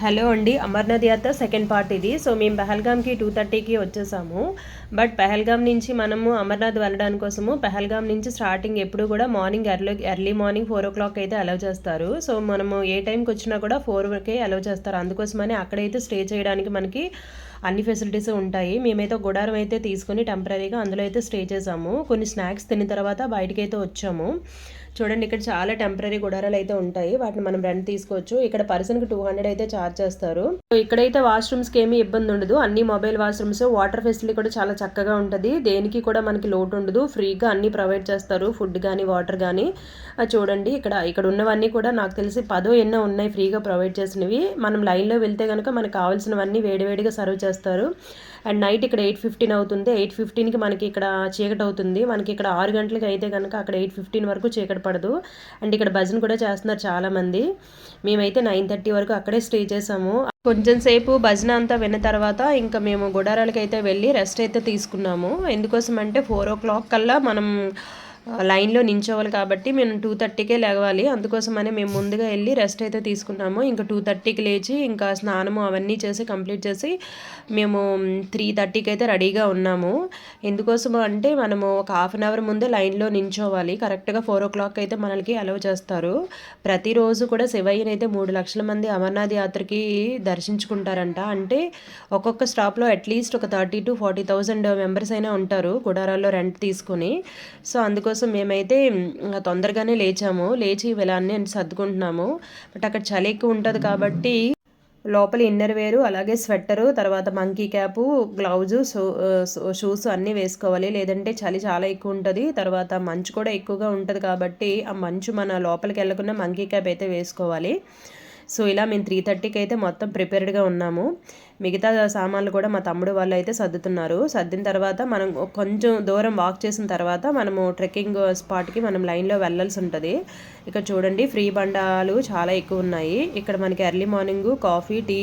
Hello అండి అమర్నాథ్ యాత్ర second part ఇది. సో మేము పెహల్గామ్కి టూ థర్టీకి వచ్చేసాము. బట్ పెహల్గామ్ నుంచి మనము అమర్నాథ్ వెళ్ళడానికి కోసము పెహల్గామ్ నుంచి స్టార్టింగ్ ఎప్పుడు కూడా morning early early morning four o'clock అయితే అలౌ చేస్తారు. సో మనము ఏ టైంకి వచ్చినా కూడా ఫోర్ వరకే అలౌ చేస్తారు. అందుకోసమని అక్కడైతే స్టే చేయడానికి మనకి అన్ని ఫెసిలిటీస్ ఉంటాయి. మేమైతే గుడారం అయితే తీసుకొని టెంపరీగా అందులో అయితే స్టే చేసాము. కొన్ని స్నాక్స్ తిన్న తర్వాత బయటకైతే అయితే వచ్చాము. చూడండి ఇక్కడ చాలా టెంపరీ గుడారాలు అయితే ఉంటాయి. వాటిని మనం రెంట్ తీసుకోవచ్చు. ఇక్కడ పర్సన్కి టూ హండ్రెడ్ అయితే ఛార్జ్ చేస్తారు. సో ఇక్కడైతే వాష్రూమ్స్కి ఏమీ ఇబ్బంది ఉండదు. అన్ని మొబైల్ వాష్రూమ్స్ వాటర్ ఫెసిలిటీ కూడా చాలా చక్కగా ఉంటుంది. దేనికి కూడా మనకి లోటు ఉండదు. ఫ్రీగా అన్ని ప్రొవైడ్ చేస్తారు. ఫుడ్ కానీ వాటర్ కానీ చూడండి ఇక్కడ ఇక్కడ ఉన్నవన్నీ కూడా నాకు తెలిసి పదో ఎన్నో ఉన్నాయి. ఫ్రీగా ప్రొవైడ్ చేసినవి. మనం లైన్లో వెళ్తే కనుక మనకు కావాల్సినవన్నీ వేడివేడిగా సర్వ్ చేస్తారు. అండ్ నైట్ ఇక్కడ ఎయిట్ ఫిఫ్టీన్ అవుతుంది. ఎయిట్ ఫిఫ్టీన్కి మనకి ఇక్కడ చీకటి అవుతుంది. మనకి ఇక్కడ ఆరు గంటలకి అయితే కనుక అక్కడ ఎయిట్ ఫిఫ్టీన్ వరకు చీకటి పడదు. అండ్ ఇక్కడ భజన కూడా చేస్తున్నారు చాలామంది. మేమైతే నైన్ థర్టీ వరకు అక్కడే స్టే చేసాము. కొంచెం సేపు భజన అంతా విన్న తర్వాత ఇంకా మేము గుడారాలకి అయితే వెళ్ళి రెస్ట్ అయితే తీసుకున్నాము. ఎందుకోసం అంటే ఫోర్ ఓ క్లాక్ కల్లా మనం లైన్లో నించోవాలి కాబట్టి మేము టూ థర్టీకే లేవాలి. అందుకోసమనే మేము ముందుగా వెళ్ళి రెస్ట్ అయితే తీసుకున్నాము. ఇంకా టూ థర్టీకి లేచి ఇంకా స్నానము అవన్నీ చేసి కంప్లీట్ చేసి మేము త్రీ థర్టీకి అయితే రెడీగా ఉన్నాము. ఎందుకోసము అంటే మనము ఒక హాఫ్ అన్ అవర్ ముందే లైన్లో నించోవాలి. కరెక్ట్గా ఫోర్ ఓ క్లాక్ అయితే మనకి అలౌ చేస్తారు. ప్రతిరోజు కూడా శివయ్యని అయితే మూడు లక్షల మంది అమర్నాథ్ యాత్రకి దర్శించుకుంటారంట. అంటే ఒక్కొక్క స్టాప్లో అట్లీస్ట్ ఒక thirty to forty thousand members అయినా ఉంటారు. గుడారాల్లో రెంట్ తీసుకొని. సో అందుకోసం కోసం మేమైతే తొందరగానే లేచాము. లేచి వెళ్ళాన్ని సర్దుకుంటున్నాము. బట్ అక్కడ చలి ఎక్కువ ఉంటుంది కాబట్టి లోపల ఇన్నర్ వేరు అలాగే స్వెట్టరు తర్వాత మంకీ క్యాపు గ్లౌజు షూస్ అన్నీ వేసుకోవాలి. లేదంటే చలి చాలా ఎక్కువ ఉంటుంది. తర్వాత మంచు కూడా ఎక్కువగా ఉంటుంది కాబట్టి ఆ మంచు మన లోపలికి వెళ్ళకుండా మంకీ క్యాప్ అయితే వేసుకోవాలి. సో ఇలా మేము త్రీ థర్టీకి అయితే మొత్తం ప్రిపేర్డ్గా ఉన్నాము. మిగతా సామాన్లు కూడా మా తమ్ముడు వాళ్ళు అయితే సర్దుతున్నారు. సర్దిన తర్వాత మనం కొంచెం దూరం వాక్ చేసిన తర్వాత మనము ట్రెక్కింగ్ స్పాట్కి మనం లైన్లో వెళ్ళాల్సి ఉంటుంది. ఇక్కడ చూడండి ఫ్రీ బండాలు చాలా ఎక్కువ ఉన్నాయి. ఇక్కడ మనకి ఎర్లీ మార్నింగ్ కాఫీ టీ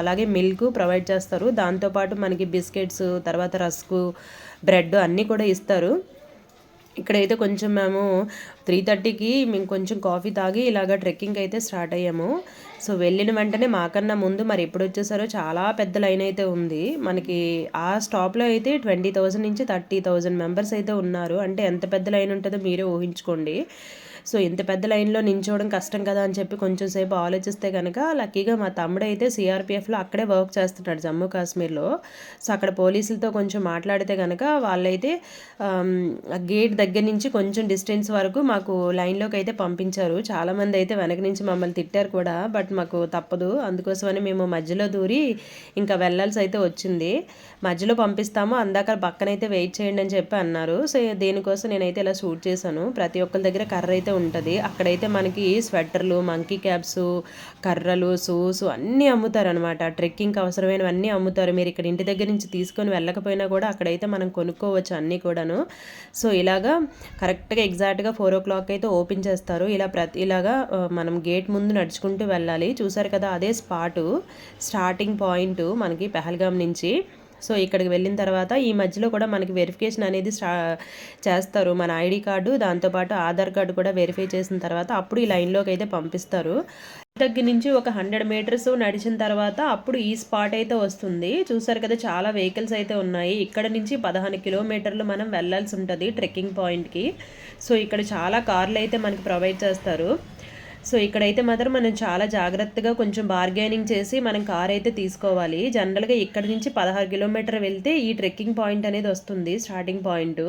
అలాగే మిల్క్ ప్రొవైడ్ చేస్తారు. దాంతోపాటు మనకి బిస్కెట్స్ తర్వాత రస్కు బ్రెడ్ అన్నీ కూడా ఇస్తారు. ఇక్కడైతే కొంచెం మేము త్రీ థర్టీకి మేము కొంచెం కాఫీ తాగి ఇలాగ ట్రెక్కింగ్ అయితే స్టార్ట్ అయ్యాము. సో వెళ్ళిన వెంటనే మాకన్నా ముందు మరి ఎప్పుడు వచ్చేసారో చాలా పెద్ద లైన్ అయితే ఉంది. మనకి ఆ స్టాప్లో అయితే ట్వంటీ థౌజండ్ నుంచి థర్టీ థౌజండ్ మెంబర్స్ అయితే ఉన్నారు. అంటే ఎంత పెద్ద లైన్ ఉంటుందో మీరే ఊహించుకోండి. సో ఇంత పెద్ద లైన్లో నించోవడం కష్టం కదా అని చెప్పి కొంచెం సేపు ఆలోచిస్తే కనుక లక్కీగా మా తమ్ముడు అయితే సిఆర్పిఎఫ్లో అక్కడే వర్క్ చేస్తున్నాడు జమ్మూ కాశ్మీర్లో. సో అక్కడ పోలీసులతో కొంచెం మాట్లాడితే కనుక వాళ్ళైతే గేట్ దగ్గర నుంచి కొంచెం డిస్టెన్స్ వరకు మాకు లైన్లోకి అయితే పంపించారు. చాలామంది అయితే వెనక నుంచి మమ్మల్ని తిట్టారు కూడా బట్ మాకు తప్పదు. అందుకోసమని మేము మధ్యలో దూరి ఇంకా వెళ్ళాల్సి అయితే వచ్చింది. మధ్యలో పంపిస్తాము అందాక పక్కనైతే వెయిట్ చేయండి అని చెప్పి అన్నారు. సో దేనికోసం నేనైతే ఇలా షూట్ చేశాను. ప్రతి ఒక్కరి దగ్గర కర్ర అయితే ఉంటుంది. అక్కడైతే మనకి స్వెటర్లు మంకీ క్యాప్స్ కర్రలు షూస్ అన్నీ అమ్ముతారనమాట. ట్రెక్కింగ్కి అవసరమైనవన్నీ అమ్ముతారు. మీరు ఇక్కడ ఇంటి దగ్గర నుంచి తీసుకొని వెళ్ళకపోయినా కూడా అక్కడైతే మనం కొనుక్కోవచ్చు అన్నీ కూడాను. సో ఇలాగా కరెక్ట్గా ఎగ్జాక్ట్గా ఫోర్ ఓ క్లాక్ అయితే ఓపెన్ చేస్తారు. ఇలా ప్రతి ఇలాగా మనం గేట్ ముందు నడుచుకుంటూ వెళ్ళాలి. చూసారు కదా అదే స్పాటు స్టార్టింగ్ పాయింట్ మనకి పెహల్గాం నుంచి. సో ఇక్కడికి వెళ్ళిన తర్వాత ఈ మధ్యలో కూడా మనకి వెరిఫికేషన్ అనేది చేస్తారు. మన ఐడి కార్డు దాంతోపాటు ఆధార్ కార్డు కూడా వెరిఫై చేసిన తర్వాత అప్పుడు ఈ లైన్లోకి అయితే పంపిస్తారు. దగ్గర నుంచి ఒక హండ్రెడ్ మీటర్స్ నడిచిన తర్వాత అప్పుడు ఈ స్పాట్ అయితే వస్తుంది. చూసారు కదా చాలా వెహికల్స్ అయితే ఉన్నాయి. ఇక్కడ నుంచి పదహారు కిలోమీటర్లు మనం వెళ్ళాల్సి ఉంటుంది ట్రెక్కింగ్ పాయింట్కి సో ఇక్కడ చాలా కార్లు అయితే మనకి ప్రొవైడ్ చేస్తారు. సో ఇక్కడైతే మాత్రం మనం చాలా జాగ్రత్తగా కొంచెం బార్గెనింగ్ చేసి మనం కార్ అయితే తీసుకోవాలి. జనరల్గా ఇక్కడ నుంచి పదహారు కిలోమీటర్ వెళ్తే ఈ ట్రెక్కింగ్ పాయింట్ అనేది వస్తుంది స్టార్టింగ్ పాయింట్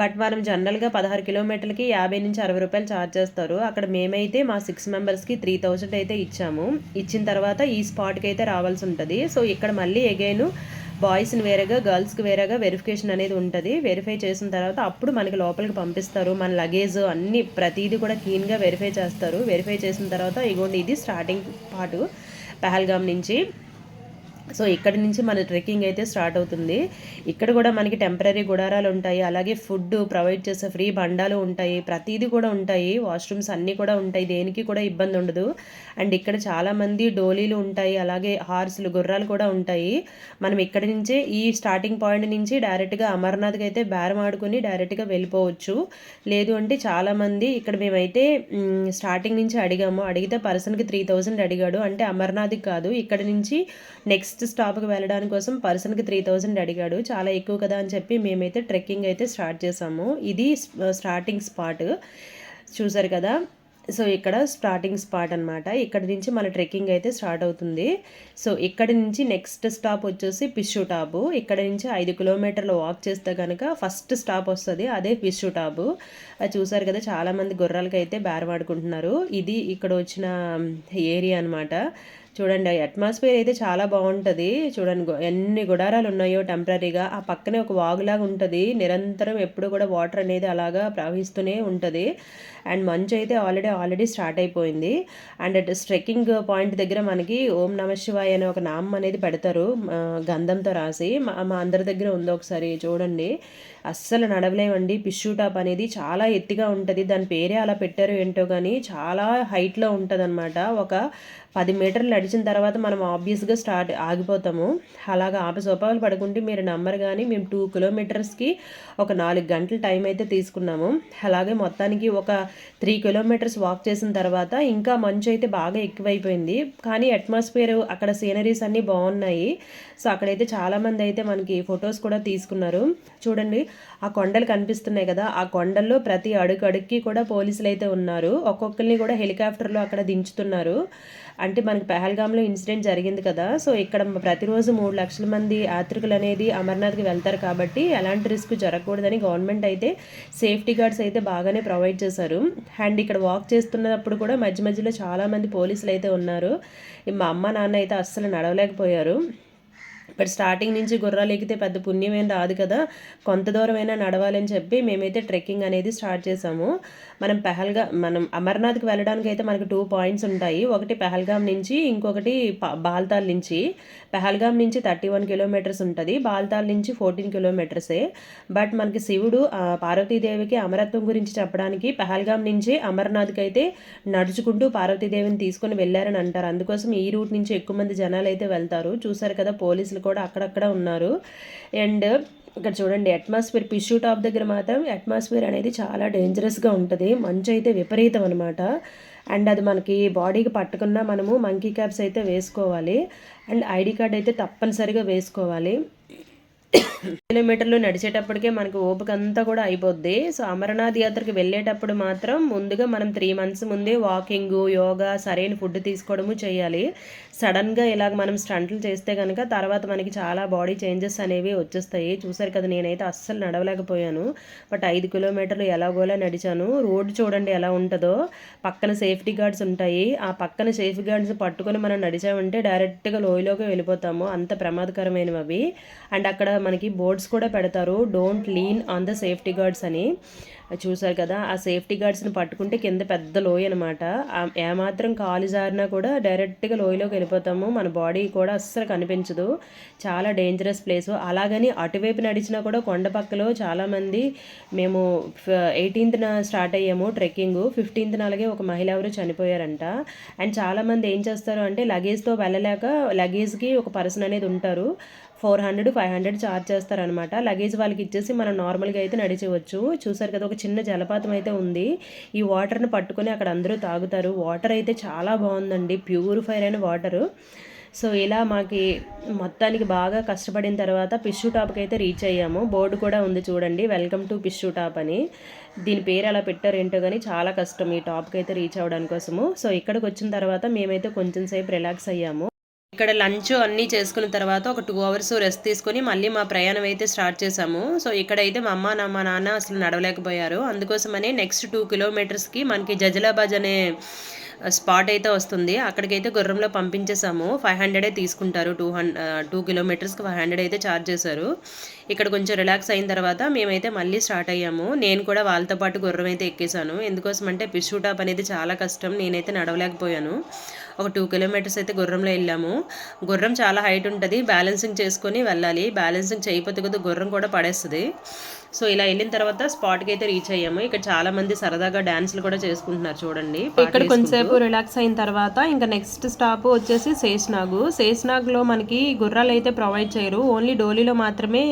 బట్ మనం జనరల్గా పదహారు కిలోమీటర్లకి యాభై నుంచి అరవై రూపాయలు ఛార్జ్ చేస్తారు. అక్కడ మేమైతే మా సిక్స్ మెంబర్స్కి త్రీ థౌజండ్ అయితే ఇచ్చాము. ఇచ్చిన తర్వాత ఈ స్పాట్కి అయితే రావాల్సి ఉంటుంది. సో ఇక్కడ మళ్ళీ ఎగైన్ బాయ్స్ని వేరేగా గర్ల్స్కి వేరేగా వెరిఫికేషన్ అనేది ఉంటుంది. వెరిఫై చేసిన తర్వాత అప్పుడు మనకి లోపలికి పంపిస్తారు. మన లగేజ్ అన్ని ప్రతిదీ కూడా క్లీన్గా వెరిఫై చేస్తారు. వెరిఫై చేసిన తర్వాత ఇగోండి ఇది స్టార్టింగ్ పాటు పహల్గామ్ నుంచి. సో ఇక్కడి నుంచి మన ట్రెక్కింగ్ అయితే స్టార్ట్ అవుతుంది. ఇక్కడ కూడా మనకి టెంపరీ గుడారాలు ఉంటాయి. అలాగే ఫుడ్ ప్రొవైడ్ చేసే ఫ్రీ బండాలు ఉంటాయి. ప్రతిదీ కూడా ఉంటాయి. వాష్రూమ్స్ అన్నీ కూడా ఉంటాయి. దేనికి కూడా ఇబ్బంది ఉండదు. అండ్ ఇక్కడ చాలామంది డోలీలు ఉంటాయి. అలాగే హార్స్లు గుర్రాలు కూడా ఉంటాయి. మనం ఇక్కడి నుంచే ఈ స్టార్టింగ్ పాయింట్ నుంచి డైరెక్ట్గా అమర్నాథ్కి అయితే బేరం ఆడుకొని డైరెక్ట్గా వెళ్ళిపోవచ్చు. లేదు అంటే చాలామంది ఇక్కడ మేమైతే స్టార్టింగ్ నుంచి అడిగాము. అడిగితే పర్సన్కి త్రీ థౌజండ్ అడిగాడు. అంటే అమర్నాథ్కి కాదు. ఇక్కడ నుంచి నెక్స్ట్ నెక్స్ట్ స్టాప్కి వెళ్ళడానికి కోసం పర్సన్కి త్రీ థౌజండ్ అడిగాడు. చాలా ఎక్కువ కదా అని చెప్పి మేమైతే ట్రెక్కింగ్ అయితే స్టార్ట్ చేసాము. ఇది స్టార్టింగ్ స్పాట్ చూసారు కదా? సో ఇక్కడ స్టార్టింగ్ స్పాట్ అనమాట ఇక్కడ నుంచి మన ట్రెక్కింగ్ అయితే స్టార్ట్ అవుతుంది. సో ఇక్కడ నుంచి నెక్స్ట్ స్టాప్ వచ్చేసి పిష్యూ టాబు ఇక్కడ నుంచి ఐదు కిలోమీటర్లు వాక్ చేస్తే కనుక ఫస్ట్ స్టాప్ వస్తుంది అదే పిష్యూ టాబు అది చూసారు కదా? చాలామంది గుర్రాలకి అయితే ఇది ఇక్కడ వచ్చిన ఏరియా అనమాట చూడండి అట్మాస్ఫియర్ అయితే చాలా బాగుంటుంది. చూడండి ఎన్ని గుడారాలు ఉన్నాయో టెంపరీగా ఆ పక్కనే ఒక వాగులాగా ఉంటుంది. నిరంతరం ఎప్పుడు కూడా వాటర్ అనేది అలాగా ప్రవహిస్తూనే ఉంటుంది. అండ్ మంచు అయితే ఆల్రెడీ ఆల్రెడీ స్టార్ట్ అయిపోయింది. అండ్ స్ట్రెక్కింగ్ పాయింట్ దగ్గర మనకి ఓం నమ శివాయ అనే ఒక నామం అనేది పెడతారు గంధంతో రాసి. మా అందరి దగ్గర ఉంది ఒకసారి చూడండి. అస్సలు నడవలేమండి. పిష్యూ టాప్ అనేది చాలా ఎత్తిగా ఉంటుంది. దాని పేరే అలా పెట్టారు ఏంటో కానీ చాలా హైట్లో ఉంటుంది అనమాట ఒక పది మీటర్లు నడిచిన తర్వాత మనం ఆబ్వియస్గా స్టార్ట్ ఆగిపోతాము. అలాగా ఆపసోపాలు పడుకుంటే మీరు నమ్మరు కానీ మేము టూ కిలోమీటర్స్కి ఒక నాలుగు గంటల టైం అయితే తీసుకున్నాము. అలాగే మొత్తానికి ఒక త్రీ కిలోమీటర్స్ వాక్ చేసిన తర్వాత ఇంకా మంచు అయితే బాగా ఎక్కువైపోయింది. కానీ అట్మాస్ఫియర్ అక్కడ సీనరీస్ అన్నీ బాగున్నాయి. సో అక్కడైతే చాలామంది అయితే మనకి ఫొటోస్ కూడా తీసుకున్నారు. చూడండి ఆ కొండలు కనిపిస్తున్నాయి కదా ఆ కొండల్లో ప్రతి అడుగు అడుగుకి కూడా పోలీసులు అయితే ఉన్నారు. ఒక్కొక్కరిని కూడా హెలికాప్టర్లో అక్కడ దించుతున్నారు. అంటే మనకి పెహల్గామ్లో ఇన్సిడెంట్ జరిగింది కదా సో ఇక్కడ ప్రతిరోజు మూడు లక్షల మంది యాత్రికులు అనేది అమర్నాథ్కి వెళ్తారు కాబట్టి ఎలాంటి రిస్క్ జరగకూడదని గవర్నమెంట్ అయితే సేఫ్టీ గార్డ్స్ అయితే బాగానే ప్రొవైడ్ చేశారు. అండ్ ఇక్కడ వాక్ చేస్తున్నప్పుడు కూడా మధ్య మధ్యలో చాలామంది పోలీసులు అయితే ఉన్నారు. మా అమ్మ నాన్న అయితే అస్సలు నడవలేకపోయారు. బట్ స్టార్టింగ్ నుంచి గుర్రాలు ఎక్కితే పెద్ద పుణ్యం ఏం రాదు కదా. కొంత దూరమైనా నడవాలని చెప్పి మేమైతే ట్రెక్కింగ్ అనేది స్టార్ట్ చేసాము. మనం పెహల్గా మనం అమర్నాథ్కి వెళ్ళడానికి అయితే మనకి టూ పాయింట్స్ ఉంటాయి. ఒకటి పెహల్గామ్ నుంచి ఇంకొకటి బాల్తాల్ నుంచి. పెహల్గామ్ నుంచి థర్టీ వన్ కిలోమీటర్స్ ఉంటుంది. బాల్తాల్ నుంచి ఫోర్టీన్ కిలోమీటర్సే. బట్ మనకి శివుడు పార్వతీదేవికి అమరత్వం గురించి చెప్పడానికి పెహల్గామ్ నుంచి అమర్నాథ్కి అయితే నడుచుకుంటూ పార్వతీదేవిని తీసుకొని వెళ్ళారని అంటారు. అందుకోసం ఈ రూట్ నుంచి ఎక్కువ మంది జనాలు అయితే వెళ్తారు. చూసారు కదా పోలీసులు కూడా అక్కడక్కడ ఉన్నారు. అండ్ ఇక్కడ చూడండి అట్మాస్ఫియర్ పిష్యూ టాప్ దగ్గర మాత్రం అట్మాస్ఫియర్ అనేది చాలా డేంజరస్గా ఉంటుంది. మంచు అయితే విపరీతం అనమాట అండ్ అది మనకి బాడీకి పట్టుకున్నా మనము మంకీ క్యాప్స్ అయితే వేసుకోవాలి. అండ్ ఐడి కార్డ్ అయితే తప్పనిసరిగా వేసుకోవాలి. కిలోమీటర్లు నడిచేటప్పటికే మనకు ఓపిక అంతా కూడా అయిపోద్ది. సో అమరనాథ్ యాత్రకి వెళ్ళేటప్పుడు మాత్రం ముందుగా మనం త్రీ మంత్స్ ముందే వాకింగ్ యోగా సరైన ఫుడ్ తీసుకోవడము చేయాలి. సడన్గా ఇలాగ మనం స్టంట్లు చేస్తే కనుక తర్వాత మనకి చాలా బాడీ చేంజెస్ అనేవి వచ్చేస్తాయి. చూసారు కదా నేనైతే అస్సలు నడవలేకపోయాను. బట్ ఐదు కిలోమీటర్లు ఎలాగోలా నడిచాను. రోడ్డు చూడండి ఎలా ఉంటుందో. పక్కన సేఫ్టీ గార్డ్స్ ఉంటాయి. ఆ పక్కన సేఫ్టీ గార్డ్స్ పట్టుకొని మనం నడిచామంటే డైరెక్ట్గా లోయలోకి వెళ్ళిపోతాము. అంత ప్రమాదకరమైనవి అవి. అండ్ అక్కడ మనకి బోర్డ్స్ కూడా పెడతారు. Don't lean on the safety guards అని. చూసారు కదా ఆ సేఫ్టీ గార్డ్స్ని పట్టుకుంటే కింద పెద్ద లోయ అనమాట ఏమాత్రం కాలు జారినా కూడా డైరెక్ట్గా లోయలోకి వెళ్ళిపోతాము. మన బాడీ కూడా అస్సలు కనిపించదు. చాలా డేంజరస్ ప్లేస్. అలాగని అటువైపు నడిచినా కూడా కొండ పక్కలో చాలామంది మేము ఎయిటీన్త్న స్టార్ట్ అయ్యాము ట్రెక్కింగ్. ఫిఫ్టీన్త్ అలాగే ఒక మహిళ ఎవరు చనిపోయారంట. అండ్ చాలామంది ఏం చేస్తారు అంటే లగేజ్తో వెళ్ళలేక లగేజ్కి ఒక పర్సన్ అనేది ఉంటారు. Four hundred five hundred charge చేస్తారనమాట లగేజ్ వాళ్ళకి ఇచ్చేసి మనం నార్మల్గా అయితే నడిచేవచ్చు చూసారు కదా ఒక చిన్న జలపాతం అయితే ఉంది. ఈ వాటర్ని పట్టుకొని అక్కడ అందరూ తాగుతారు. వాటర్ అయితే చాలా బాగుందండి. ప్యూరిఫైర్ అయిన వాటరు సో ఇలా మాకి మొత్తానికి బాగా కష్టపడిన తర్వాత పిష్యూ టాప్కి అయితే రీచ్ అయ్యాము. బోర్డు కూడా ఉంది చూడండి. వెల్కమ్ టు పిష్యూ టాప్ అని. దీని పేరు అలా పెట్టారు ఏంటో కానీ చాలా కష్టం ఈ టాప్కి అయితే రీచ్ అవ్వడానికి కోసము సో ఇక్కడికి వచ్చిన తర్వాత మేమైతే కొంచెం సేపు రిలాక్స్ అయ్యాము. ఇక్కడ లంచ్ అన్నీ చేసుకున్న తర్వాత ఒక టూ అవర్స్ రెస్ట్ తీసుకొని మళ్ళీ మా ప్రయాణం అయితే స్టార్ట్ చేసాము సో ఇక్కడైతే మా అమ్మ మా నాన్న అసలు నడవలేకపోయారు. అందుకోసమని నెక్స్ట్ టూ కిలోమీటర్స్కి మనకి జజలాబాజ్ అనే స్పాట్ అయితే వస్తుంది. అక్కడికైతే గుర్రంలో పంపించేసాము ఫైవ్ హండ్రెడే తీసుకుంటారు. టూ హండ్రెడ్ టూ కిలోమీటర్స్కి ఫైవ్ హండ్రెడ్ అయితే ఛార్జ్ చేశారు. ఇక్కడ కొంచెం రిలాక్స్ అయిన తర్వాత మేమైతే మళ్ళీ స్టార్ట్ అయ్యాము. నేను కూడా వాళ్ళతో పాటు గుర్రం అయితే ఎక్కేసాను ఎందుకోసం అంటే పిష్యూ టాప్ అనేది చాలా కష్టం. నేనైతే నడవలేకపోయాను. ఒక టూ కిలోమీటర్స్ అయితే గుర్రంలో వెళ్ళాము. గుర్రం చాలా హైట్ ఉంటుంది. బ్యాలెన్సింగ్ చేసుకొని వెళ్ళాలి. బ్యాలెన్సింగ్ చేయకపోతే కొద్ది గుర్రం కూడా పడేస్తుంది. సో ఇలా వెళ్ళిన తర్వాత స్పాట్కి అయితే రీచ్ అయ్యాము. ఇక్కడ చాలా మంది సరదాగా డాన్స్లు కూడా చేసుకుంటున్నారు చూడండి ఇక్కడ కొంచెంసేపు రిలాక్స్ అయిన తర్వాత ఇంకా నెక్స్ట్ స్టాప్ వచ్చేసి శేష్నాగు. శేష్నాగ్లో మనకి గుర్రాలు అయితే ప్రొవైడ్ చేయరు. ఓన్లీ డోలీలో మాత్రమే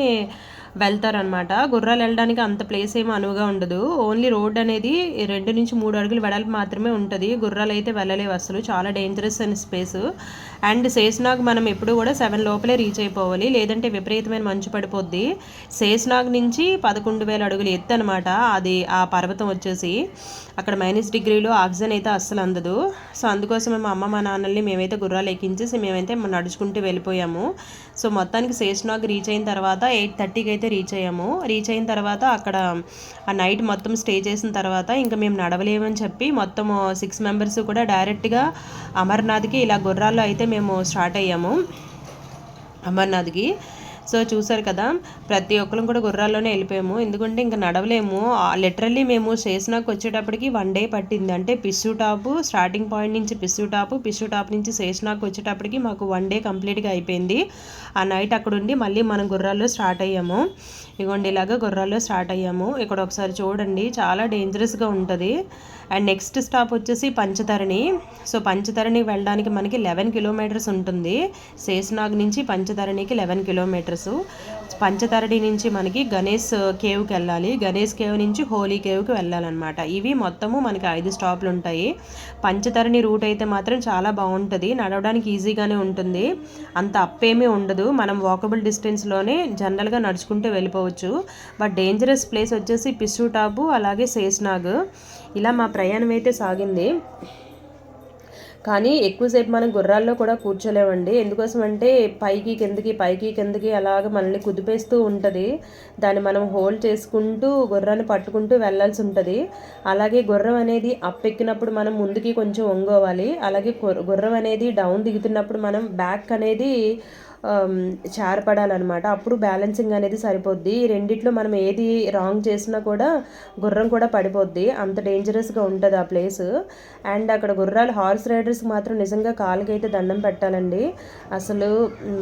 వెళ్తారనమాట గుర్రాలు వెళ్ళడానికి అంత ప్లేస్ ఏమి అనువుగా ఉండదు. ఓన్లీ రోడ్ అనేది రెండు నుంచి మూడు అడుగులు వెడల్పు మాత్రమే ఉంటుంది. గుర్రాలు అయితే వెళ్ళలేవు అసలు. చాలా డేంజరస్ అని స్పేస్ అండ్ శేషనాగ్ మనం ఎప్పుడు కూడా సెవెన్ లోపలే రీచ్ అయిపోవాలి. లేదంటే విపరీతమైన మంచు పడిపోద్ది. శేషనాగ్ నుంచి పదకొండు వేల అడుగులు ఎత్తు అనమాట అది ఆ పర్వతం వచ్చేసి. అక్కడ మైనస్ డిగ్రీలో ఆక్సిజన్ అయితే అస్సలు అందదు. సో అందుకోసం మా అమ్మ మా నాన్నల్ని మేమైతే గుర్రాలు ఎక్కించేసి మేమైతే నడుచుకుంటూ వెళ్ళిపోయాము. సో మొత్తానికి శేషనాగ్ రీచ్ అయిన తర్వాత ఎయిట్ థర్టీకి అయితే రీచ్ అయ్యాము. రీచ్ అయిన తర్వాత అక్కడ ఆ నైట్ మొత్తం స్టే చేసిన తర్వాత ఇంకా మేము నడవలేమని చెప్పి మొత్తం సిక్స్ మెంబర్స్ కూడా డైరెక్ట్గా అమర్నాథ్కి ఇలా గుర్రాల్లో అయితే మేము స్టార్ట్ అయ్యాము. అమర్నాథ్కి సో చూసారు కదా ప్రతి ఒక్కరం కూడా గుర్రాల్లోనే వెళ్ళిపోయాము. ఎందుకంటే ఇంకా నడవలేము. లిటరల్లీ మేము శేషనాకు వచ్చేటప్పటికి వన్ డే పట్టింది. అంటే పిస్సు టాపు స్టార్టింగ్ పాయింట్ నుంచి పిస్సు టాపు పిస్సు టాప్ నుంచి శేషనాకు వచ్చేటప్పటికి మాకు వన్ డే కంప్లీట్గా అయిపోయింది. ఆ నైట్ అక్కడ ఉండి మళ్ళీ మనం గుర్రాల్లో స్టార్ట్ అయ్యాము. ఇగోండి ఇలాగా గుర్రాల్లో స్టార్ట్ అయ్యాము. ఇక్కడ ఒకసారి చూడండి చాలా డేంజరస్గా ఉంటుంది. అండ్ నెక్స్ట్ స్టాప్ వచ్చేసి పంచతరణి. సో పంచతరణి వెళ్ళడానికి మనకి లెవెన్ కిలోమీటర్స్ ఉంటుంది. శేషనాగ్ నుంచి పంచతరణికి లెవెన్ కిలోమీటర్స్ పంచతరడి నుంచి మనకి గణేష్ కేవ్కి వెళ్ళాలి. గణేష్ కేవ్ నుంచి హోలీ కేవ్కి వెళ్ళాలన్నమాట. ఇవి మొత్తము మనకి ఐదు స్టాప్లు ఉంటాయి. పంచతరణి రూట్ అయితే మాత్రం చాలా బాగుంటుంది. నడవడానికి ఈజీగానే ఉంటుంది. అంత అప్పేమీ ఉండదు. మనం వాకబుల్ డిస్టెన్స్లోనే జనరల్గా నడుచుకుంటూ వెళ్ళిపోవచ్చు. బట్ డేంజరస్ ప్లేస్ వచ్చేసి పిస్సు టాపు అలాగే శేష్నాగ్ ఇలా మా ప్రయాణం అయితే సాగింది. కానీ ఎక్కువసేపు మనం గుర్రాల్లో కూడా కూర్చోలేమండి. ఎందుకోసం అంటే పైకి కిందకి పైకి కిందకి అలాగ మనల్ని కుదిపేస్తూ ఉంటుంది. దాన్ని మనం హోల్డ్ చేసుకుంటూ గుర్రాన్ని పట్టుకుంటూ వెళ్ళాల్సి ఉంటుంది. అలాగే గుర్రం అనేది అప్ ఎక్కినప్పుడు మనం ముందుకి కొంచెం వంగోవాలి. అలాగే గుర్రం అనేది డౌన్ దిగుతున్నప్పుడు మనం బ్యాక్ అనేది చారపడాలన్నమాట. అప్పుడు బ్యాలెన్సింగ్ అనేది సరిపోద్ది. రెండిట్లో మనం ఏది రాంగ్ చేసినా కూడా గుర్రం కూడా పడిపోద్ది. అంత డేంజరస్గా ఉంటుంది ఆ ప్లేస్ అండ్ అక్కడ గుర్రాలు హార్స్ రైడర్స్ మాత్రం నిజంగా కాలుకైతే దండం పెట్టాలండి. అసలు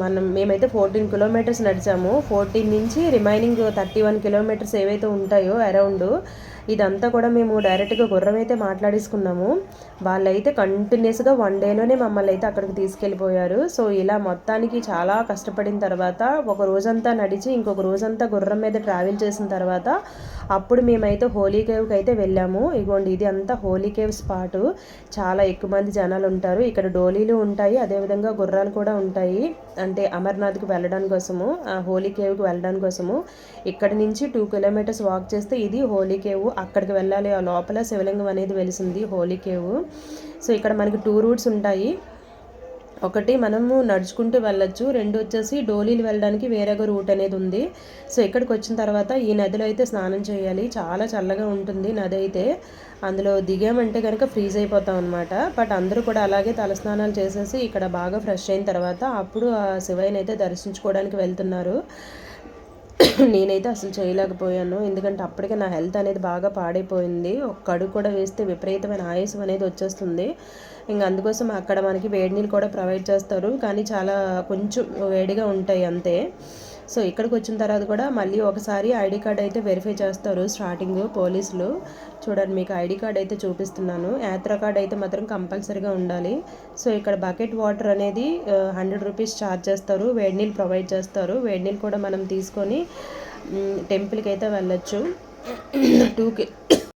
మనం మేమైతే ఫోర్టీన్ కిలోమీటర్స్ నడిచాము. ఫోర్టీన్ నుంచి రిమైనింగ్ థర్టీ వన్ కిలోమీటర్స్ ఏవైతే ఉంటాయో అరౌండ్ ఇదంతా కూడా మేము డైరెక్ట్గా గుర్రం అయితే మాట్లాడేసుకున్నాము. వాళ్ళైతే కంటిన్యూస్గా వన్ డేలోనే మమ్మల్ని అయితే అక్కడికి తీసుకెళ్ళిపోయారు. సో ఇలా మొత్తానికి చాలా కష్టపడిన తర్వాత ఒక రోజంతా నడిచి ఇంకొక రోజంతా గుర్రం మీద ట్రావెల్ చేసిన తర్వాత అప్పుడు మేమైతే హోలీ కేవ్కి అయితే వెళ్ళాము. ఇగోండి ఇది అంతా హోలీ కేవ్ స్పాటు చాలా ఎక్కువ మంది జనాలు ఉంటారు. ఇక్కడ డోలీలు ఉంటాయి అదేవిధంగా గుర్రాలు కూడా ఉంటాయి. అంటే అమర్నాథ్కి వెళ్ళడం కోసము హోలీ కేవ్కి వెళ్ళడం కోసము ఇక్కడ నుంచి టూ కిలోమీటర్స్ వాక్ చేస్తే ఇది హోలీ కేవ్ అక్కడికి వెళ్ళాలి ఆ లోపల శివలింగం అనేది వెలిసింది హోలీ కేవ్ సో ఇక్కడ మనకి టూ రూట్స్ ఉంటాయి. ఒకటి మనము నడుచుకుంటూ వెళ్ళొచ్చు రెండు వచ్చేసి డోలీలు వెళ్ళడానికి వేరేగా రూట్ అనేది ఉంది. సో ఇక్కడికి వచ్చిన తర్వాత ఈ నదిలో అయితే స్నానం చేయాలి. చాలా చల్లగా ఉంటుంది నది అయితే. అందులో దిగామంటే కనుక ఫ్రీజ్ అయిపోతాం అనమాట బట్ అందరూ కూడా అలాగే తలస్నానాలు చేసేసి ఇక్కడ బాగా ఫ్రెష్ అయిన తర్వాత అప్పుడు ఆ శివయ్యని అయితే దర్శించుకోవడానికి వెళ్తున్నారు. నేనైతే అసలు చేయలేకపోయాను. ఎందుకంటే అప్పటికే నా హెల్త్ అనేది బాగా పాడైపోయింది. ఒక్క అడుగు కూడా వేస్తే విపరీతమైన ఆయాసం అనేది వచ్చేస్తుంది. ఇంకా అందుకోసం అక్కడ మనకి వేడి నీళ్ళు కూడా ప్రొవైడ్ చేస్తారు. కానీ చాలా కొంచెం వేడిగా ఉంటాయి అంతే. సో ఇక్కడికి వచ్చిన తర్వాత కూడా మళ్ళీ ఒకసారి ఐడి కార్డ్ అయితే వెరిఫై చేస్తారు స్టార్టింగ్ పోలీసులు. చూడండి మీకు ఐడి కార్డ్ అయితే చూపిస్తున్నాను. యాత్ర కార్డ్ అయితే మాత్రం కంపల్సరీగా ఉండాలి. సో ఇక్కడ బకెట్ వాటర్ అనేది హండ్రెడ్ రూపీస్ ఛార్జ్ చేస్తారు. వేడి నీళ్ళు ప్రొవైడ్ చేస్తారు. వేడి నీళ్ళు కూడా మనం తీసుకొని టెంపుల్కి అయితే వెళ్ళచ్చు. టూ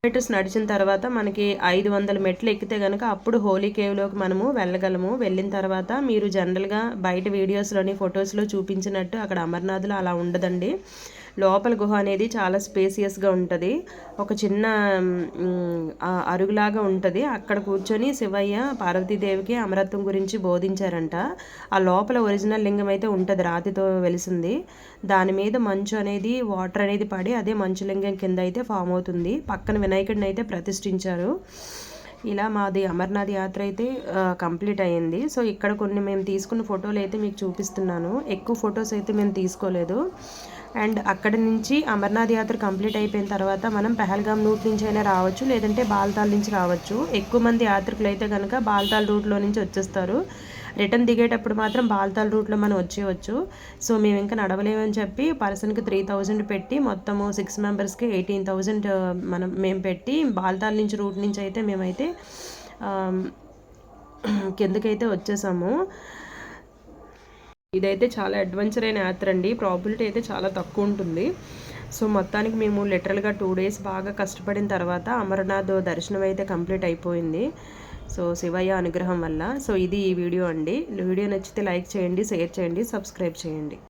కిలోమీటర్స్ నడిచిన తర్వాత మనకి ఐదు వందల మెట్లు ఎక్కితే కనుక అప్పుడు హోలీ కేవ్లోకి మనము వెళ్ళగలము. వెళ్ళిన తర్వాత మీరు జనరల్గా బయట వీడియోస్లోని ఫొటోస్లో చూపించినట్టు అక్కడ అమర్నాథ్లో అలా ఉండదండి. లోపల గుహ అనేది చాలా స్పేసియస్గా ఉంటుంది. ఒక చిన్న అరుగులాగా ఉంటుంది. అక్కడ కూర్చొని శివయ్య పార్వతీదేవికి అమరత్వం గురించి బోధించారంట. ఆ లోపల ఒరిజినల్ లింగం అయితే ఉంటుంది రాతితో వెలిసింది. దాని మీద మంచు అనేది వాటర్ అనేది పడి అదే మంచు లింగం కింద అయితే ఫామ్ అవుతుంది. పక్కన వినాయకుడిని అయితే ప్రతిష్ఠించారు. ఇలా మాది అమర్నాథ్ యాత్ర అయితే కంప్లీట్ అయ్యింది. సో ఇక్కడ కొన్ని మేము తీసుకున్న ఫోటోలు అయితే మీకు చూపిస్తున్నాను. ఎక్కువ ఫొటోస్ అయితే మేము తీసుకోలేదు. అండ్ అక్కడి నుంచి అమర్నాథ్ యాత్ర కంప్లీట్ అయిపోయిన తర్వాత మనం పెహల్గాం రూట్ నుంచి అయినా రావచ్చు లేదంటే బాల్తాల్ నుంచి రావచ్చు. ఎక్కువ మంది యాత్రికులు అయితే కనుక బాల్తాల్ రూట్లో నుంచి వచ్చేస్తారు. రిటర్న్ దిగేటప్పుడు మాత్రం బాల్తాల్ రూట్లో మనం వచ్చేయచ్చు. సో మేము ఇంకా నడవలేమని చెప్పి పర్సన్కి త్రీ థౌజండ్ పెట్టి మొత్తము సిక్స్ మెంబర్స్కి ఎయిటీన్ థౌజండ్ మనం మేము పెట్టి బాల్తాల్ నుంచి రూట్ నుంచి అయితే మేమైతే కిందకైతే వచ్చేసాము. ఇదైతే చాలా అడ్వెంచర్ అయిన యాత్ర అండి. ప్రాబిలిటీ అయితే చాలా తక్కువ ఉంటుంది. సో మొత్తానికి మేము లిటరల్గా టూ డేస్ బాగా కష్టపడిన తర్వాత అమర్నాథ్ దర్శనం అయితే కంప్లీట్ అయిపోయింది. సో శివయ్య అనుగ్రహం వల్ల. సో ఇది ఈ వీడియో అండి. వీడియో నచ్చితే లైక్ చేయండి షేర్ చేయండి సబ్స్క్రైబ్ చేయండి.